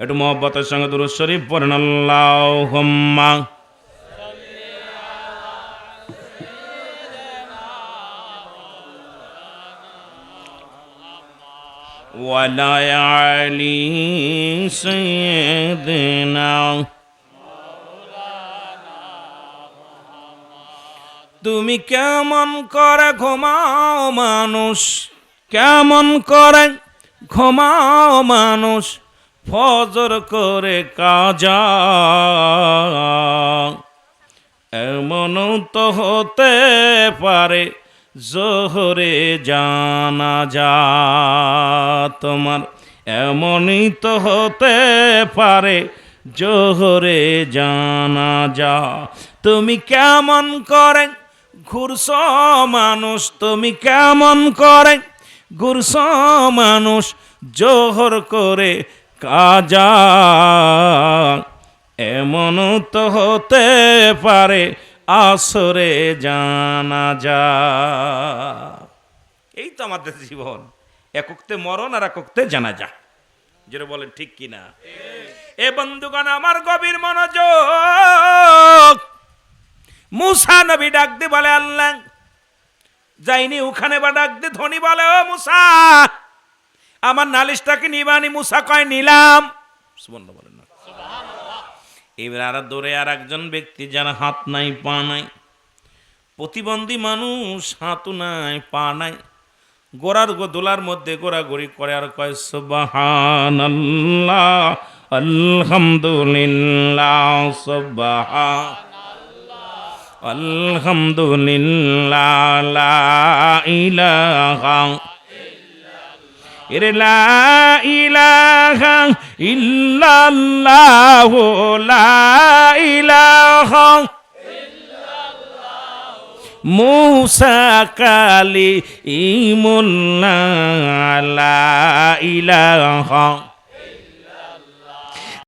একটু মোহব্বতের সঙ্গে দুরুদ শরীফ পড়েন আল্লাহুম্মা ولا علي سيدنا তুমি কেমন করে ঘুমাও মানুষ কেমন করে ঘুমাও মানুষ ফজর করে কাজা। এমন তো হতে পারে জোহরে জানা যা তোমার এমনই তো হতে পারে জোহরে জানা যা তুমি কেমন করে ঘুরছ মানুষ, তুমি কেমন করে ঘুরছ মানুষ, জোহর করে কাজা এমন তো হতে পারে আসরে জানা যা। এই তো আমাদের জীবন, এককতে মরণ আর এককতে জানা যা। যেটা বলেন, ঠিক কিনা এ বন্ধুগণ, আমার গভীর মনোযোগ। মুসা নবী ডাক দি বলে, আল্লাহ, যাইনি ওখানে বা ডাক দি ধনী বলে, ও মুসা। আমার নালিশটাকে নিবানি মুসা কয়, নিলাম। বলেন এবার আর দৌড়ে আর একজন ব্যক্তি যার হাত নাই, পা নাই। প্রতিবন্ধী মানুষ হাতও নাই, পা নাই। গোড়ার দোলার মধ্যে গোড়াগড়ি করে আর কয় সুবাহান আলহামদুলিল্লাহ আলহামদুলিল্লাহ ইলাহা এর লা ইলাহা ইল্লাল্লাহ লা ইলাহা মুসা কালি ইমুল্লাহ লা ইলাহা